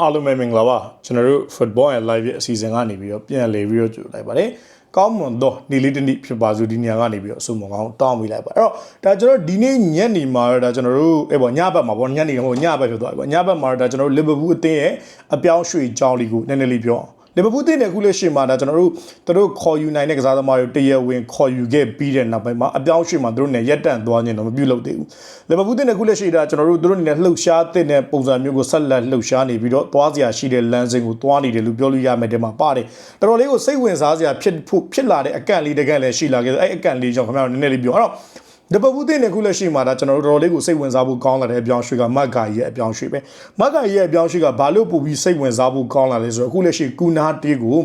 အားလုံးပဲမင်္ဂလာပါကျွန်တော်တို့ football and live ရဲ့အစီအစဉ်ကနေပြီးတော့ပြန်လည်ပြီးတော့ကြိုလိုက်ပါတယ်ကောင်းမွန်တော့နေ့လေးတစ်နေ့ဖြစ်ပါစို့ဒီနေရာကနေပြီးတော့အစုံမကောင်းတောင်းပေးလိုက်ပါအဲ့တော့ဒါကျွန်တော်ဒီနေ့ညနေမှာတော့ဒါကျွန်တော်တို့အေးပေါ့ညဘက်မှာပေါ့ညနေဟိုညဘက်ဖြစ်သွားပြီပေါ့ညဘက်မှာတော့ဒါကျွန်တော်တို့ Liverpool အသင်းရဲ့အပြောင်းရွှေ့ကြောင်းလေးကိုနည်းနည်းလေးပြောအောင် လီဗာပူးတင်းတဲ့ခုလက်ရှိမှာဒါကျွန်တော်တို့သူတို့ခေါ်ယူနိုင်တဲ့ကစားသမားတွေတရဝင်ခေါ်ယူခဲ့ပြီးတဲ့နောက်ပိုင်းမှာအပြောင်းအရွှေ့မှာသူတို့နဲ့ရက်တန့်သွားခြင်းတော့မပြုလုပ်သေးဘူးလီဗာပူးတင်းတဲ့ခုလက်ရှိဒါကျွန်တော်တို့သူတို့အနေနဲ့လှုပ်ရှားတဲ့ပုံစံမျိုးကိုဆက်လက်လှုပ်ရှားနေပြီးတော့သွားစရာရှိတဲ့လမ်းစဉ်ကိုသွားနေတယ်လို့ပြောလို့ရမယ်တဲ့မှာပါတယ်တော်တော်လေးကိုစိတ်ဝင်စားစရာဖြစ်ဖို့ဖြစ်လာတဲ့အကန့်လေးတကန့်လည်းရှိလာခဲ့တယ်အဲ့အကန့်လေးကြောင့်ခင်ဗျားတို့နည်းနည်းလေးပြောအဲ့တော့ ဒီပပူးတင်တဲ့ခုလက်ရှိမှာဒါကျွန်တော်တို့တော်တော်လေးကိုစိတ်ဝင်စားဖို့ကောင်းလာတဲ့အပြောင်းရွှေ့ကမတ်ဂါကြီးရဲ့အပြောင်းရွှေ့ပဲမတ်ဂါကြီးရဲ့အပြောင်းရွှေ့ကဘာလို့ပို့ပြီးစိတ်ဝင်စားဖို့ကောင်းလာလဲဆိုတော့အခုလက်ရှိကူနာတေးကို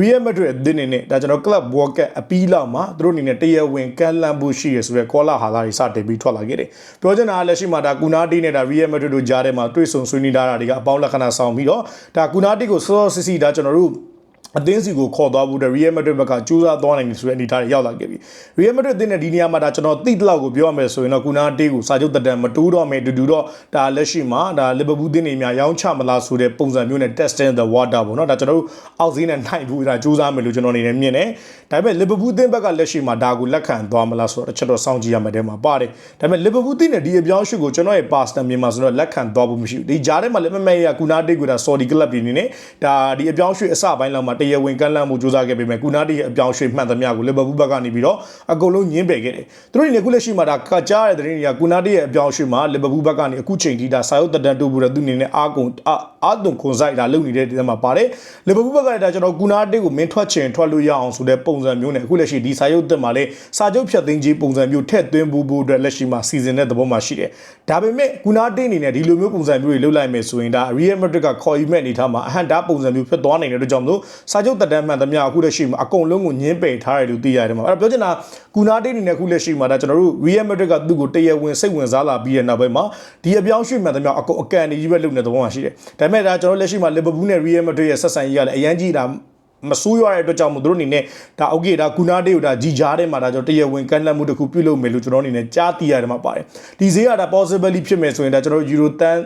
Real Madrid အသင်းနေနဲ့ဒါကျွန်တော် Club World Cup အပီးလောက်မှာသူတို့အနေနဲ့တရဝင်ကမ်းလှမ်းဖို့ရှိရဆိုရဲကောလာဟာလာတွေစတင်ပြီးထွက်လာခဲ့တယ်။ပြောချင်တာကလက်ရှိမှာဒါကူနာတီနဲ့ဒါ Real Madrid တို့ကြားထဲမှာတွေ့ဆုံဆွေးနွေးထားတာတွေကအပေါင်းလက္ခဏာဆောင်ပြီးတော့ဒါကူနာတီကိုစောစောစီစီဒါကျွန်တော်တို့ အသင်းစီကိုခေါ်သွားဖို့တဲ့ Real Madrid ဘက်ကကြိုးစားသွားနိုင်တယ်ဆိုတဲ့အနေအထားတွေရောက်လာခဲ့ပြီ Real Madrid အသင်းနဲ့ဒီနေရာမှာဒါကျွန်တော်သိတဲ့လောက်ကိုပြောရမယ်ဆိုရင်တော့ကူနာတေးကိုစာချုပ်တက်တန်မတိုးတော့မယ်တူတူတော့ဒါလက်ရှိမှာဒါ Liverpool အသင်းတွေများရောင်းချမလားဆိုတဲ့ပုံစံမျိုးနဲ့ testing the water ပေါ့နော်ဒါကျွန်တော်တို့အောက်ဈေးနဲ့နိုင်ဖို့ဒါကြိုးစားမယ်လို့ကျွန်တော်အနေနဲ့မြင်တယ်ဒါပေမဲ့ Liverpool အသင်းဘက်ကလက်ရှိမှာဒါကိုလက်ခံသွားမလားဆိုတော့တစ်ချက်တော့စောင့်ကြည့်ရမယ်တဲ့မှာပါတယ်ဒါပေမဲ့ Liverpool အသင်းနဲ့ဒီအပြောင်းအရွှေ့ကိုကျွန်တော်ရဲ့ pastor မြန်မာဆိုတော့လက်ခံသွားဖို့မရှိဘူးဒီကြားထဲမှာလည်းမမဲရကူနာတေးကိုဒါ Saudi club တွေအနေနဲ့ဒါဒီအပြောင်းအရွှေ့အစပိုင်းလောက်မှာတရားဝင်ကမ်းလှမ်းမှုစူးစမ်းခဲ့ပေမဲ့ကူနာတီရဲ့အပြောင်းအရွှေ့မှန်သမျှကိုလီဗာပူးဘက်ကနေပြီးတော့အကုန်လုံးညင်းပယ်ခဲ့တယ်။သူတို့အနေနဲ့ခုလက်ရှိမှာဒါကကြားတဲ့တဲ့တွေကကူနာတီရဲ့အပြောင်းအရွှေ့မှာလီဗာပူးဘက်ကနေအခုချိန်ထိဒါစာရုပ်တတန်တိုးပြီးတော့သူအနေနဲ့အာကုန်အာသွန်ခွန်ဆိုင်ဒါလုပ်နေတဲ့တဲ့မှာပါတယ်။လီဗာပူးဘက်ကလည်းဒါကျွန်တော်ကူနာတီကိုမင်းထွက်ချင်ထွက်လို့ရအောင်ဆိုတဲ့ပုံစံမျိုးနဲ့အခုလက်ရှိဒီစာရုပ်တက်မှာလည်းစာချုပ်ဖြတ်သိမ်းခြင်းပုံစံမျိုးထည့်သွင်းဖို့ဖို့အတွက်လက်ရှိမှာစီစဉ်တဲ့သဘောမှာရှိတယ်။ဒါပေမဲ့ကူနာတီအနေနဲ့ဒီလိုမျိုးပုံစံမျိုးတွေလုပ်လိုက်မယ်ဆိုရင်ဒါ Real Madrid ကခေါ်ယူမဲ့အနေထားမှာအဟန့်တားပုံစံမျိုးဖြစ်သွားနိုင်တဲ့အတွက်ကြောင့်မလို့စာချုပ်တက်တန်းမှန်သမျှအခုလက်ရှိမှာအကုန်လုံးကိုညင်းပယ်ထားတယ်လို့သိရတယ်မှာအဲ့တော့ပြောချင်တာကူနာတေးအနေနဲ့ခုလက်ရှိမှာဒါကျွန်တော်တို့ Real Madrid ကသူ့ကိုတရဝင်စိတ်ဝင်စားလာပြီးတဲ့နောက်ပိုင်းမှာဒီအပြောင်းရွှေ့မှန်သမျှအကုန်အကန်နေကြီးပဲလုပ်နေတဲ့သဘောမှာရှိတယ်ဒါပေမဲ့ဒါကျွန်တော်လက်ရှိမှာ Liverpool နဲ့ Real Madrid ရဲ့ဆက်ဆံရေးကလည်းအရန်ကြီးတာမဆိုးရွားတဲ့အတွက်ကြောင့်မို့သူတို့အနေနဲ့ဒါโอเคဒါကူနာတေးကိုဒါဂျီဂျားထဲမှာဒါကျွန်တော်တရားဝင်ကန့်လန့်မှုတစ်ခုပြုလုပ်မယ်လို့ကျွန်တော်အနေနဲ့ကြားသိရတယ်မှာပါတယ်ဒီဈေးကဒါ possibility ဖြစ်မယ်ဆိုရင်ဒါကျွန်တော် Euro တန်း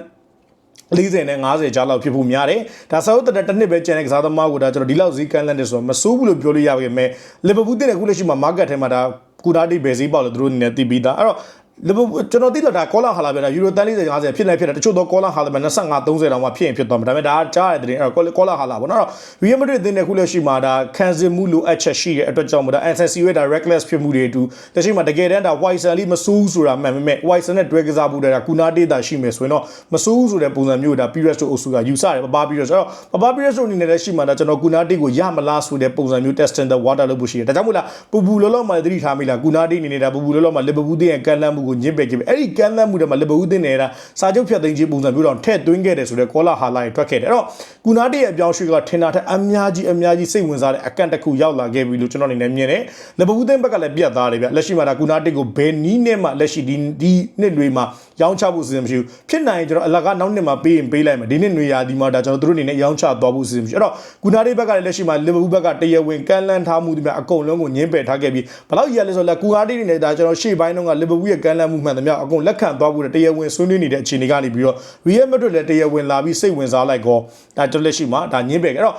40နဲ့50ကြားလောက်ဖြစ်ဖို့များတယ်။ဒါဆောက်တဲ့တစ်နှစ်ပဲကျန်တဲ့ကစားသမားကိုဒါကျွန်တော်ဒီလောက်ဈေးကမ်းလန့်တယ်ဆိုတော့မစိုးဘူးလို့ပြောလို့ရပါခဲ့မယ်။လီဗာပူးတင်တဲ့ခုလက်ရှိမှာ market ထဲမှာဒါကူဒါတိဘယ်ဈေးပေါက်လို့သူတို့အနေနဲ့သိပြီးသား။အဲ့တော့ လီဗာပူးကျွန်တော်သိလို့ဒါကောလာဟာလာပဲဒါယူရိုတန်40 50ဖြစ်နေဖြစ်တယ်တချို့တော့ကောလာဟာလာပဲ25 30တောင်မှဖြစ်ရင်ဖြစ်သွားမှာဒါပေမဲ့ဒါကကြားရတဲ့တင်အဲ့တော့ကောလာဟာလာပေါ့နော်။ရီယယ်မက်ဒရစ်တင်တဲ့ခုလက်ရှိမှာဒါခံစစ်မှုလိုအပ်ချက်ရှိတဲ့အတွက်ကြောင့်မို့ဒါ SSC ရဲ့ဒါ reckless ဖြစ်မှုတွေအတူတရှိမှာတကယ်တမ်းဒါ Wison လေးမစိုးဘူးဆိုတာမှန်ပေမဲ့ Wison နဲ့တွဲကစားဖို့ဒါကူနာဒေတာရှိမယ်ဆိုရင်တော့မစိုးဘူးဆိုတဲ့ပုံစံမျိုးဒါ Pires တို့အုပ်စုကယူဆတယ်ပပ Pires ဆိုတော့ပပ Pires တို့အနေနဲ့လည်းရှိမှာဒါကျွန်တော်ကူနာဒေကိုရမလားဆိုတဲ့ပုံစံမျိုး testing the water လုပ်ဖို့ရှိတယ်ဒါကြောင့်မို့လားပူပူလောလောမှသတိထားမိလားကူနာဒေအနေနဲ့ဒါပူပူလောလောမှလီဗာပူးတင်းရဲ့ကန်လန့်မှုကိုညှစ်ပယ်ခဲ့ပြီအဲ့ဒီကမ်းလှမ်းမှုတွေမှာလီဗာပူးတင်းနေတာစာချုပ်ဖြတ်သိမ်းခြင်းပုံစံမျိုးတော့ထည့်သွင်းခဲ့တယ်ဆိုတော့ကောလာဟာလာတွေထွက်ခဲ့တယ်အဲ့တော့ကူနာတီရဲ့အပြောင်းရွှေ့ကထင်တာထက်အများကြီးအများကြီးစိတ်ဝင်စားတဲ့အကန့်တစ်ခုရောက်လာခဲ့ပြီလို့ကျွန်တော်အနေနဲ့မြင်တယ်လီဗာပူးတင်းဘက်ကလည်းပြတ်သားတယ်ဗျလက်ရှိမှာဒါကူနာတီကိုဘယ်နီးနဲ့မှလက်ရှိဒီဒီနှစ်တွေမှာရောင်းချဖို့စီစဉ်မရှိဘူးဖြစ်နိုင်ရင်ကျွန်တော်အလကားနောက်နှစ်မှာပေးရင်ပေးလိုက်မယ်ဒီနှစ်နေရာဒီမှာဒါကျွန်တော်တို့အနေနဲ့ရောင်းချသွားဖို့စီစဉ်မရှိအဲ့တော့ကူနာတီဘက်ကလည်းလက်ရှိမှာလီဗာပူးဘက်ကတရားဝင်ကမ်းလှမ်းထားမှုတွေများအကုန်လုံးကိုညှင်းပယ်ထားခဲ့ပြီးဘယ်လောက်ရလဲဆိုတော့ကူနာတီနေနဲ့ဒါကျွန်တော်ရှေ့ပိုင်းတုန်းကလီဗာပူးရဲ့ကမ်းလှမ်းမှုမှန်သမျှအကုန်လက်ခံသွားဖို့တရားဝင်ဆွေးနွေးနေတဲ့အခြေအနေကနေပြီးတော့ Real Madrid လည်းတရားဝင်လာပြီးစိတ်ဝင်စားလိုက်ကောဒါကျွန်တော်လက်ရှိမှာဒါညင်းပယ်အဲ့တော့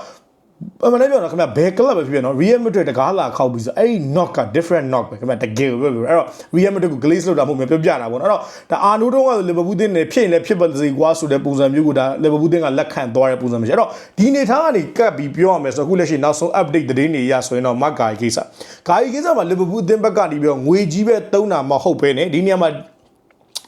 အမှန်တမ်းပြောတော့ခင်ဗျဘယ် club ပဲဖြစ်ဖြစ်နော် Real Madrid တကားလာခောက်ပြီးဆိုအဲ့ဒီ knock က different knock ပဲခင်ဗျတကယ်ပဲပြောအဲ့တော့ Real Madrid ကို glaze လုပ်တာမဟုတ်ဘူးပြောပြတာပေါ့နော်အဲ့တော့ဒါအာနိုတုံးက Liverpool တင်းနေဖြစ်ရင်လည်းဖြစ်ပါစေကွာဆိုတဲ့ပုံစံမျိုးကိုဒါ Liverpool တင်းကလက်ခံသွားတဲ့ပုံစံမျိုးအဲ့တော့ဒီနေထားကနေကတ်ပြီးပြောရမယ်ဆိုတော့အခုလက်ရှိနောက်ဆုံး update သတင်းတွေရဆိုရင်တော့ Mark Guy ကိစ္စ Guy ကိစ္စမှာ Liverpool တင်းဘက်ကနေပြီးတော့ငွေကြီးပဲတုံးတာမဟုတ်ဘဲနဲ့ဒီနေရာမှာ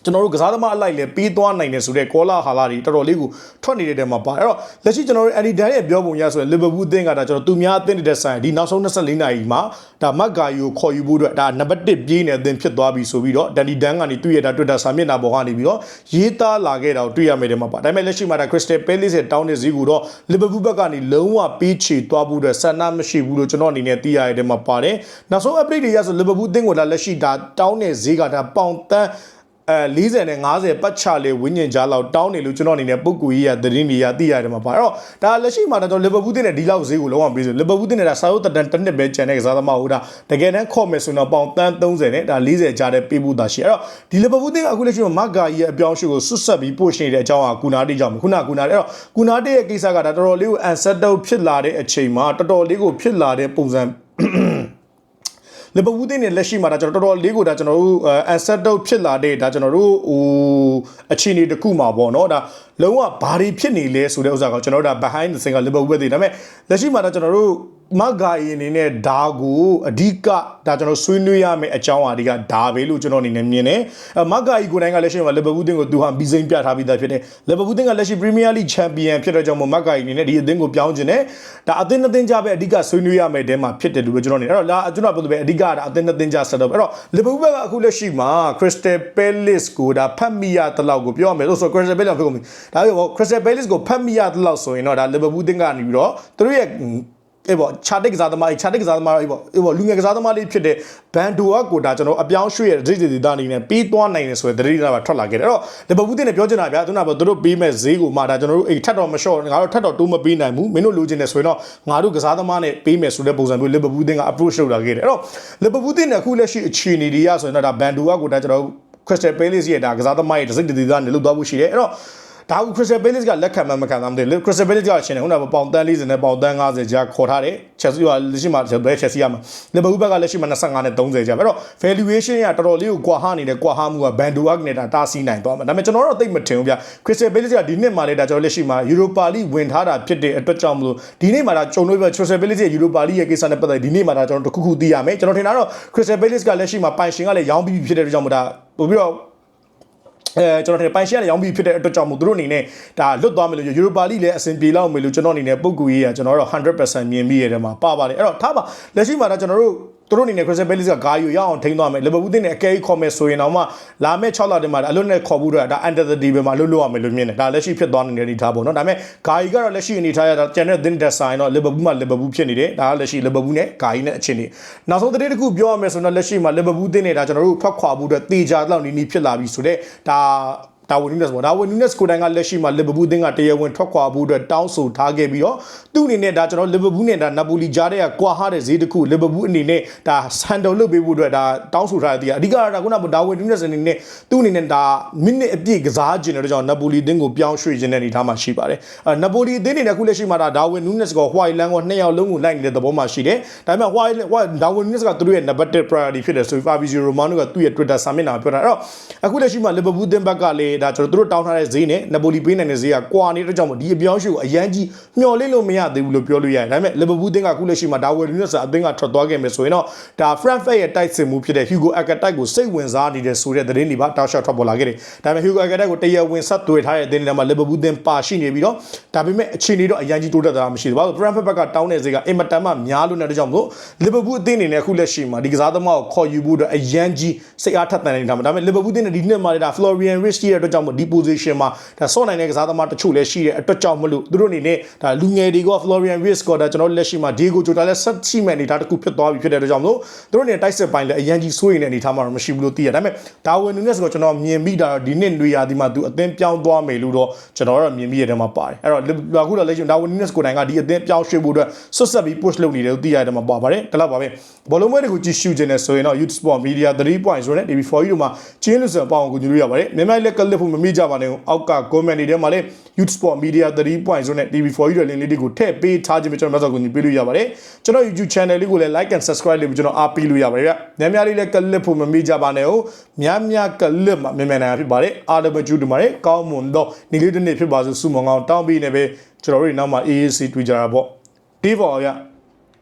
ကျွန်တော်တို့ကစားသမားအလိုက်လည်းပြီးသွားနိုင်တယ်ဆိုတော့ကောလာဟာလာတွေတော်တော်လေးကိုထွက်နေတဲ့တဲမှာပါအဲ့တော့လက်ရှိကျွန်တော်တို့အန်ဒီဒန်ရဲ့ပြောပုံရဆိုရင်လီဗာပူးအသင်းကဒါကျွန်တော်သူများအသင်းတဲ့ဆိုင်ဒီနောက်ဆုံး24နာရီမှာဒါမက်ဂါယိုခေါ်ယူဖို့အတွက်ဒါနံပါတ်1ပြေးနေတဲ့အသင်းဖြစ်သွားပြီဆိုပြီးတော့ဒန်ဒီဒန်ကနေသူ့ရဲ့ဒါ Twitter စာမျက်နှာပေါ်ကနေပြီးတော့ရေးသားလာခဲ့တာကိုတွေ့ရမယ်တဲ့မှာပါဒါပေမဲ့လက်ရှိမှာဒါ Crystal Palace ရဲ့တောင်းတဲ့ဈေးကိုတော့လီဗာပူးဘက်ကနေလုံးဝပေးချေသွားဖို့အတွက်ဆန္ဒမရှိဘူးလို့ကျွန်တော်အနေနဲ့သိရတဲ့မှာပါတယ်နောက်ဆုံး update တွေရဆိုလီဗာပူးအသင်းကိုဒါလက်ရှိဒါတောင်းတဲ့ဈေးကဒါပေါင်တန်း အဲ40နဲ့50ပတ်ချလေဝင်းညင်ကြားလောက်တောင်းနေလို့ကျွန်တော်အနေနဲ့ပုဂ္ဂိုလ်ကြီးရသတင်းတွေရသိရတယ်မှာပါအဲ့တော့ဒါလက်ရှိမှာတော့လီဗာပူးတင်တဲ့ဒီလောက်ဈေးကိုလုံးဝပေးဆိုလီဗာပူးတင်တဲ့ဒါစာရုပ်တက်တန်တစ်နှစ်ပဲကျန်တဲ့ကစားသမားဟုတ်တာတကယ်တမ်းခေါ်မယ်ဆိုတော့ပေါင်တန်း30နဲ့ဒါ40ကြားတဲ့ပေးဖို့တာရှိအဲ့တော့ဒီလီဗာပူးတင်ကအခုလက်ရှိမှာမဂ္ဂါကြီးရဲ့အပြောင်းအရွှေ့ကိုဆွတ်ဆက်ပြီးပို့ရှိနေတဲ့အကြောင်းကကူနာတိကြောင့်ခုနကကူနာတိအဲ့တော့ကူနာတိရဲ့ကိစ္စကဒါတော်တော်လေးကို unsettled ဖြစ်လာတဲ့အချိန်မှာတော်တော်လေးကိုဖြစ်လာတဲ့ပုံစံ လီဗာပူးတင်းနဲ့လက်ရှိမှာဒါကျွန်တော်တော်တော်လေးကိုဒါကျွန်တော်တို့အန်ဆက်တုတ်ဖြစ်လာတဲ့ဒါကျွန်တော်တို့ဟိုအခြေအနေတစ်ခုမှာပေါ့နော်ဒါ လုံးဝဘာတွေဖြစ်နေလဲဆိုတဲ့ဥစ္စာကကျွန်တော်တို့ဒါ behind the scene ကလီဗာပူးပဲသိဒါပေမဲ့လက်ရှိမှာဒါကျွန်တော်တို့မဂါယီအနေနဲ့ဒါကိုအဓိကဒါကျွန်တော်ဆွေးနွေးရမယ့်အကြောင်းအရာတွေကဒါပဲလို့ကျွန်တော်အနေနဲ့မြင်တယ်အမဂါယီကိုယ်တိုင်ကလက်ရှိမှာလီဗာပူးတင်းကိုသူဟာဘီစိန်ပြထားပြီးသားဖြစ်တယ်လီဗာပူးတင်းကလက်ရှိပရီးမီးယားလိချန်ပီယံဖြစ်တဲ့ကြောင့်မို့မဂါယီအနေနဲ့ဒီအသင်းကိုပြောင်းခြင်းနဲ့ဒါအသင်းအသင်းကြပဲအဓိကဆွေးနွေးရမယ့်တဲမှာဖြစ်တယ်လို့ပဲကျွန်တော်အနေနဲ့အဲ့တော့လာကျွန်တော်ပြောလို့ပဲအဓိကဒါအသင်းအသင်းကြဆက်တော့အဲ့တော့လီဗာပူးဘက်ကအခုလက်ရှိမှာ Crystal Palace ကိုဒါဖတ်မိရတလောက်ကိုပြောရမယ်လို့ဆို Crystal Palace ကိုဖြစ်ကုန်ပြီဒါပေမဲ့ Crystal Palace ကိုဖတ်မိရတလောက်ဆိုရင်တော့ဒါလီဗာပူးတင်းကနေပြီးတော့သူတို့ရဲ့အေးပေါ့ခြာတိတ်ကစားသမားခြာတိတ်ကစားသမားအေးပေါ့အေးပေါ့လူငယ်ကစားသမားလေးဖြစ်တဲ့ဘန်ဒိုအကိုဒါကျွန်တော်အပြောင်းရွှေ့ရတဲ့ဒိတ်ဒေသအနေနဲ့ပြီးသွားနိုင်တယ်ဆိုတဲ့ဒိတ်ဒေသမှာထွက်လာခဲ့တယ်အဲ့တော့လီဗာပူးတင်နဲ့ပြောချင်တာဗျာသူကသူတို့ပေးမဲ့ဈေးကိုမှဒါကျွန်တော်တို့အေးထပ်တော့မလျှော့ငါတို့ထပ်တော့တိုးမပေးနိုင်ဘူးမင်းတို့လိုချင်တယ်ဆိုရင်တော့ငါတို့ကစားသမားနဲ့ပေးမယ်ဆိုတဲ့ပုံစံမျိုးလီဗာပူးတင်က approach လုပ်လာခဲ့တယ်အဲ့တော့လီဗာပူးတင်နဲ့အခုလက်ရှိအခြေအနေတွေရဆိုရင်တော့ဒါဘန်ဒိုအကိုဒါကျွန်တော် Crystal Palace ရဲ့ဒါကစားသမားရဲ့ဒစိတ်ဒေသနဲ့လုသွားဖို့ရှိတယ်အဲ့တော့ ဒါက Crystal Palace ကလက်ခံမှမခံသားမသိဘူး Crystal Palace ကရှင်တယ်ခုနကပေါင်တန်း40နဲ့ပေါင်တန်း50ကြားခေါ်ထားတယ် Chelsea ကလက်ရှိမှာဘယ် Chelsea ရမှာ Liverpool ဘက်ကလက်ရှိမှာ25နဲ့30ကြားပဲအဲ့တော့ valuation ကတော်တော်လေးကိုကွာဟနေတဲ့ကွာဟမှုက Bando Arc နဲ့ဒါတားဆီးနိုင်သွားမှာဒါပေမဲ့ကျွန်တော်တော့သိပ်မထင်ဘူးဗျ Crystal Palace ကဒီနှစ်မှာလေဒါကျွန်တော်လက်ရှိမှာ Europa League ဝင်ထားတာဖြစ်တဲ့အတွက်ကြောင့်မလို့ဒီနေ့မှာဒါကြုံလို့ပဲ Crystal Palace ရဲ့ Europa League ရဲ့ကိစ္စနဲ့ပတ်သက်ဒီနေ့မှာဒါကျွန်တော်တခုခုသိရမယ်ကျွန်တော်ထင်တာတော့ Crystal Palace ကလက်ရှိမှာပိုင်ရှင်ကလည်းရောင်းပြီးဖြစ်တဲ့အတွက်ကြောင့်မလို့ဒါပို့ပြီးတော့ အဲကျွန်တော်ထင်ပိုင်ရှယ်ကလည်းရောင်းပြီးဖြစ်တဲ့အတွက်ကြောင့်မို့သူတို့အနေနဲ့ဒါလွတ်သွားမယ်လို့ယူရိုပါလိလည်းအဆင်ပြေလောက်မယ်လို့ကျွန်တော်အနေနဲ့ပုံကူရေးကကျွန်တော်တို့100%မြင်ပြီးရတယ်မှာပါပါတယ်အဲ့တော့ထားပါလက်ရှိမှာတော့ကျွန်တော်တို့ သူတို့အနေနဲ့ Crystal Palace ကဂါယူရအောင်ထိန်းသွားမယ်လီဗာပူးတင်းနဲ့အကဲကြီးခေါ်မယ်ဆိုရင်တော့မှလာမယ့်6လတင်မှာအလွတ်နဲ့ခေါ်ဖို့တော့ဒါ under the table မှာလွတ်လွတ်ရမယ်လို့မြင်တယ်ဒါလက်ရှိဖြစ်သွားနေတဲ့အနေအထားပေါ့နော်ဒါပေမဲ့ဂါယူကတော့လက်ရှိအနေအထားရတာကျန်တဲ့ thin design တော့လီဗာပူးမှာလီဗာပူးဖြစ်နေတယ်ဒါကလက်ရှိလီဗာပူးနဲ့ဂါယူနဲ့အချင်းနေနောက်ဆုံးသတင်းတစ်ခုပြောရမယ်ဆိုတော့လက်ရှိမှာလီဗာပူးတင်းနဲ့ဒါကျွန်တော်တို့ဖတ်ခွာဖို့အတွက်တေချာလောက်နီးနီးဖြစ်လာပြီဆိုတော့ဒါ ဒါဝင်နူးနက်ပေါ့ဒါဝင်နူးနက်ကိုတိုင်ကလက်ရှိမှာလီဗာပူးအသင်းကတရားဝင်ထွက်ခွာဖို့အတွက်တောင်းဆိုထားခဲ့ပြီးတော့သူ့အနေနဲ့ဒါကျွန်တော်လီဗာပူးနဲ့ဒါနပိုလီကြားတဲ့ကွာဟတဲ့ဈေးတစ်ခုလီဗာပူးအနေနဲ့ဒါဆန်တော်လုပ်ပေးဖို့အတွက်ဒါတောင်းဆိုထားတဲ့အဓိကတော့ဒါခုနကဒါဝင်နူးနက်အနေနဲ့သူ့အနေနဲ့ဒါမိနစ်အပြည့်ကစားခြင်းတဲ့ကြောင့်နပိုလီအသင်းကိုပြောင်းရွှေ့ခြင်းတဲ့အနေထားမှာရှိပါတယ်အဲနပိုလီအသင်းအနေနဲ့အခုလက်ရှိမှာဒါဒါဝင်နူးနက်ကိုဟွိုင်လန်ကိုနှစ်ယောက်လုံးကိုလိုက်နေတဲ့သဘောမှာရှိတယ်ဒါပေမဲ့ဟွိုင်ဟွိုင်ဒါဝင်နူးနက်ကသူတို့ရဲ့ number 1 priority ဖြစ်တယ်ဆိုပြီး Fabrizio Romano ကသူ့ရဲ့ Twitter စာမျက်နှာမှာပြောတာအဲ့တော့အခုလက်ရှိမှာလီဗာပူးအသင်းဘက်ကလည်းဒါကျွန်တော်တို့တောင်းထားတဲ့ဈေးနဲ့နပိုလီပေးနိုင်တဲ့ဈေးကကွာနေတဲ့ကြောင့်မို့ဒီအပြောင်းရွှေ့ကိုအရန်ကြီးမျှော်လင့်လို့မရသေးဘူးလို့ပြောလို့ရတယ်ဒါပေမဲ့လီဗာပူးအသင်းကအခုလက်ရှိမှာဒါဝယ်လူနက်ဆာအသင်းကထွက်သွားခဲ့မယ်ဆိုရင်တော့ဒါ Frankfurt ရဲ့တိုက်စစ်မှုဖြစ်တဲ့ Hugo Eckert ကိုစိတ်ဝင်စားနေတဲ့ဆိုတဲ့သတင်းတွေပါတောက်လျှောက်ထွက်ပေါ်လာခဲ့တယ်ဒါပေမဲ့ Hugo Eckert ကိုတရားဝင်ဆက်သွယ်ထားတဲ့အသင်းတွေမှာလီဗာပူးအသင်းပါရှိနေပြီးတော့ဒါပေမဲ့အခြေအနေတော့အရန်ကြီးတိုးတက်တာမရှိဘူးဘာလို့ Frankfurt ဘက်ကတောင်းတဲ့ဈေးကအင်မတန်မှများလို့နေတဲ့ကြောင့်မို့လီဗာပူးအသင်းအနေနဲ့အခုလက်ရှိမှာဒီကစားသမားကိုခေါ်ယူဖို့အတွက်အရန်ကြီးစိတ်အားထက်သန်နေတာမှာဒါပေမဲ့လီဗာပူးအသင်းနဲ့ဒီနှစ်မှာလည်းဒါ Florian Wirtz ရဲ့အတွက်ကြောင့်မို့ဒီ position မှာဒါဆော့နိုင်တဲ့ကစားသမားတချို့လည်းရှိတဲ့အတွက်ကြောင့်မလို့သူတို့အနေနဲ့ဒါလူငယ်တွေက Florian Wirtz ကဒါကျွန်တော်လက်ရှိမှာ Diego Jota လည်းဆက်ရှိမဲ့အနေထားတစ်ခုဖြစ်သွားပြီဖြစ်တဲ့အတွက်ကြောင့်မလို့သူတို့အနေနဲ့တိုက်စစ်ပိုင်းလည်းအရန်ကြီးစိုးရင်တဲ့အနေထားမှာတော့မရှိဘူးလို့သိရဒါပေမဲ့ဒါဝင်နူးနက်ဆိုတော့ကျွန်တော်မြင်မိတာတော့ဒီနှစ်နွေရာသီမှာသူအသင်းပြောင်းသွားမယ်လို့တော့ကျွန်တော်တော့မြင်မိရတဲ့မှာပါတယ်အဲ့တော့အခုတော့လက်ရှိဒါဝင်နူးနက်ကိုတိုင်ကဒီအသင်းပြောင်းရွှေ့ဖို့အတွက်ဆွတ်ဆက်ပြီး push လုပ်နေတယ်လို့သိရတဲ့မှာပါပါတယ်ဒါတော့ပါပဲဘောလုံးပွဲတွေကိုကြည့်ရှုခြင်းနဲ့ဆိုရင်တော့ Youth Sport Media 3.0ဆိုတဲ့ TV4 ကြီးတို့မှာကျင်းလို့ဆိုအပေါင်းကိုကြည့်လို့ရပါတယ်မြန်မာလက်ကလစ်ဖို့မမိကြပါနဲ့အောက်က comment တွေထဲမှာလည်း Youth Sport Media 3.0နဲ့ TV4 ကြီးတို့ link လေးတွေကိုထည့်ပေးထားခြင်းပဲကျွန်တော်တို့ကိုကြည့်ပေးလို့ရပါတယ်ကျွန်တော် YouTube channel လေးကိုလည်း like and subscribe လေးကိုကျွန်တော်အားပေးလို့ရပါတယ်ဗျများများလေးလက်ကလစ်ဖို့မမိကြပါနဲ့ဟုတ်များများကလစ်မှာမြန်မြန်နိုင်ဖြစ်ပါတယ်အားလုံးပဲကျူးတူပါတယ်ကောင်းမွန်တော့နေ့လေးတစ်နေ့ဖြစ်ပါစို့စုမုံကောင်းတောင်းပြီးနေပဲကျွန်တော်တို့နောက်မှာ AAC တွေ့ကြတာပေါ့ဒီပေါ်ဗျ